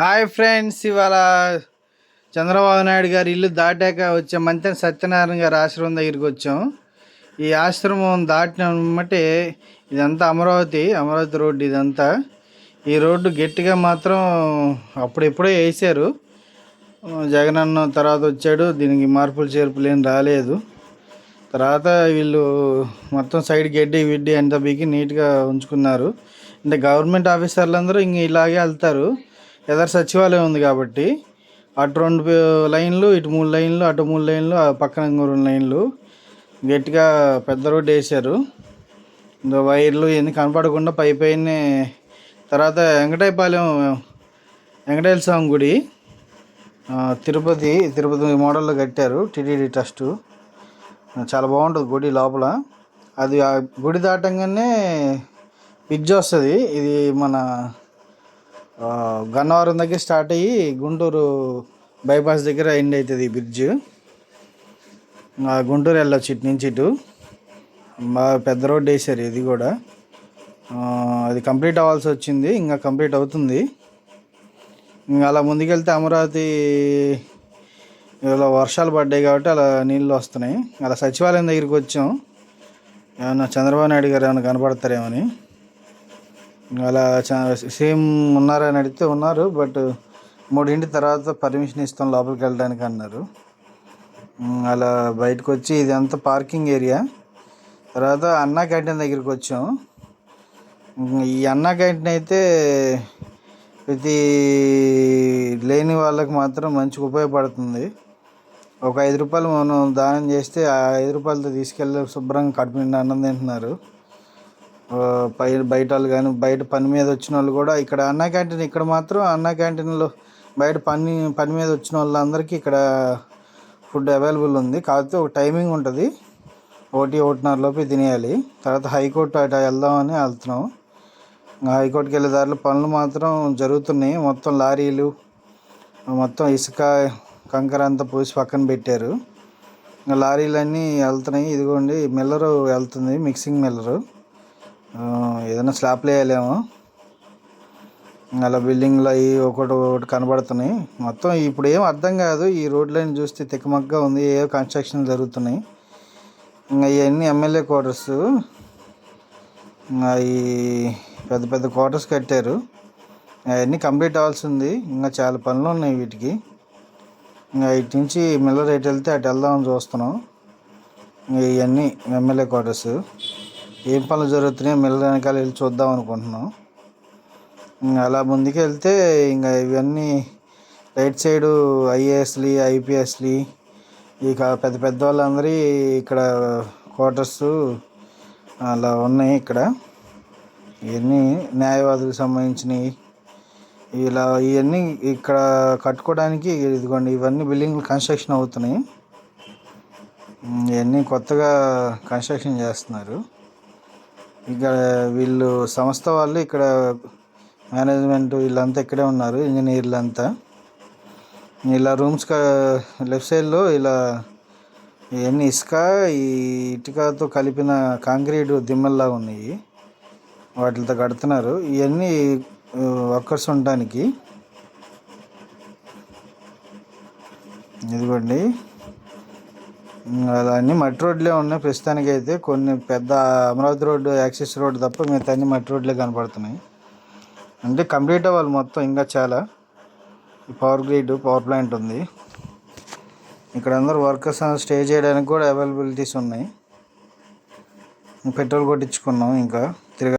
Hi friends ఇవాళ చంద్రబాబు నాయుడు గారి ఇల్లు దాటాక వచ్చే మంత్రి సత్యనారాయణ గారి ఆశ్రమం దగ్గరికి వచ్చాం. ఈ ఆశ్రమం దాటిన బట్టి ఇదంతా అమరావతి అమరావతి రోడ్డు ఇదంతా. ఈ రోడ్డు గట్టిగా మాత్రం అప్పుడెప్పుడే వేసారు. జగన్ అన్న తర్వాత వచ్చాడు దీనికి మార్పులు చేర్పులు ఏం రాలేదు. తర్వాత వీళ్ళు మొత్తం సైడ్ గడ్డి విడ్డి అంతా బీకి నీట్గా ఉంచుకున్నారు. అంటే గవర్నమెంట్ ఆఫీసర్లు అందరూ ఇంక ఇలాగే వెళ్తారు. ఎదర్ సచివాలయం ఉంది కాబట్టి అటు రెండు లైన్లు ఇటు మూడు లైన్లు అటు మూడు లైన్లు పక్కన ఇంకో రెండు లైన్లు. గట్టిగా పెద్ద రోడ్డు వేశారు. వైర్లు ఎన్ని కనపడకుండా పై పైనే తర్వాత వెంకటాయపాలెం వెంకటేశ్వర స్వామి గుడి తిరుపతి తిరుపతి మోడల్లో కట్టారు టీటీడీ ట్రస్ట్. చాలా బాగుంటుంది గుడి లోపల. అది ఆ గుడి దాటంగానే బ్రిడ్జ్ వస్తుంది. ఇది మన గన్నవరం దగ్గర స్టార్ట్ అయ్యి గుంటూరు బైపాస్ దగ్గర ఎండ్ అవుతుంది ఈ బ్రిడ్జ్. గుంటూరు వెళ్ళొచ్చు ఇటు నుంచి ఇటు. బాగా పెద్ద రోడ్ వేసారు ఇది కూడా. అది కంప్లీట్ అవ్వాల్సి వచ్చింది ఇంకా కంప్లీట్ అవుతుంది. ఇంకా అలా ముందుకెళ్తే అమరావతి ఇలా వర్షాలు పడ్డాయి కాబట్టి అలా నీళ్ళు వస్తున్నాయి. అలా సచివాలయం దగ్గరికి వచ్చాం. ఏమన్నా చంద్రబాబు నాయుడు గారు ఏమైనా కనపడతారేమని అలా సేమ్ ఉన్నారని అడిగితే ఉన్నారు బట్ మూడింటి తర్వాత పర్మిషన్ ఇస్తాం లోపలికి వెళ్ళడానికి అన్నారు. అలా బయటకు వచ్చి ఇది అంతా పార్కింగ్ ఏరియా. తర్వాత అన్నా క్యాంటీన్ దగ్గరికి వచ్చాం. ఈ అన్నా క్యాంటీన్ అయితే ప్రతి లేని వాళ్ళకి మాత్రం మంచిగా ఉపయోగపడుతుంది. ఒక ఐదు రూపాయలు మనం దానం చేస్తే ఆ ఐదు రూపాయలతో తీసుకెళ్ళి శుభ్రంగా కడుపు నిండా అన్నం తింటున్నారు. పై బయట వాళ్ళు కానీ బయట పని మీద వచ్చిన వాళ్ళు కూడా ఇక్కడ అన్నా క్యాంటీన్ ఇక్కడ మాత్రం అన్నా క్యాంటీన్లో బయట పని పని మీద వచ్చిన వాళ్ళందరికీ ఇక్కడ ఫుడ్ అవైలబుల్ ఉంది. కాకపోతే ఒక టైమింగ్ ఉంటుంది. ఒకటి ఒకటిన్నరలోపు తినేయాలి. తర్వాత హైకోర్టు అటు వెళ్దామని వెళ్తున్నాం. ఇంకా హైకోర్టుకి వెళ్ళే దారిలో పనులు మాత్రం జరుగుతున్నాయి. మొత్తం లారీలు మొత్తం ఇసుక కంకర అంతా పోసి పక్కన పెట్టారు. ఇంకా లారీలన్నీ వెళ్తున్నాయి. ఇదిగోండి మిల్లరు వెళ్తుంది మిక్సింగ్ మిల్లరు. ఏదైనా స్లాబ్లు వేయలేమో. అలా బిల్డింగ్లు అవి ఒకటి ఒకటి కనబడుతున్నాయి. మొత్తం ఇప్పుడు ఏం అర్థం కాదు. ఈ రోడ్ లైన్ చూస్తే తిక్కమక్కగా ఉంది. ఏ కన్స్ట్రక్షన్ జరుగుతున్నాయి. ఇంకా ఇవన్నీ ఎమ్మెల్యే క్వార్టర్స్ అవి పెద్ద పెద్ద క్వార్టర్స్ కట్టారు. అవన్నీ కంప్లీట్ అవ్వాల్సి ఉంది. ఇంకా చాలా పనులు ఉన్నాయి వీటికి. ఇంకా ఇటు నుంచి మిల్లర్ ఎటు వెళ్తే అటు వెళ్దామని చూస్తున్నాం. ఇవన్నీ ఎమ్మెల్యే క్వార్టర్స్ ఏం పనులు జరుగుతున్నాయో మెల్ల వెనకాల వెళ్ళి చూద్దాం అనుకుంటున్నాం. అలా ముందుకు వెళ్తే ఇంకా ఇవన్నీ రైట్ సైడు ఐఏఎస్లు ఐపీఎస్లు ఇక పెద్ద పెద్ద వాళ్ళందరి ఇక్కడ క్వార్టర్స్ అలా ఉన్నాయి ఇక్కడ. ఇవన్నీ న్యాయవాదులకు సంబంధించినవి. ఇలా ఇవన్నీ ఇక్కడ కట్టుకోవడానికి ఇదిగోండి ఇవన్నీ బిల్డింగ్లు కన్స్ట్రక్షన్ అవుతున్నాయి. ఇవన్నీ కొత్తగా కన్స్ట్రక్షన్ చేస్తున్నారు. ఇక్కడ వీళ్ళు సంస్థ వాళ్ళు ఇక్కడ మేనేజ్మెంట్ వీళ్ళంతా ఇక్కడే ఉన్నారు ఇంజనీర్లు అంతా ఇలా రూమ్స్ లెఫ్ట్ సైడ్లో ఇలా ఇవన్నీ ఇసుక ఈ ఇటుకతో కలిపిన కాంక్రీట్ దిమ్మల్లా ఉన్నాయి. వాటితో కడుతున్నారు. ఇవన్నీ వర్కర్స్ ఉండడానికి ఇదిగోండి. అన్నీ మట్టి రోడ్లే ఉన్నాయి. ప్రస్తుతానికి అయితే కొన్ని పెద్ద అమరావతి రోడ్డు యాక్సిస్ రోడ్డు తప్ప మిగతా అన్ని మట్టి రోడ్లే కనపడుతున్నాయి. అంటే కంప్లీట్ అవ్వాలి మొత్తం ఇంకా చాలా. పవర్ గ్రిడ్ పవర్ ప్లాంట్ ఉంది. ఇక్కడ అందరూ వర్కర్స్ స్టే చేయడానికి కూడా అవైలబిలిటీస్ ఉన్నాయి. పెట్రోల్ కొట్టించుకున్నాం ఇంకా.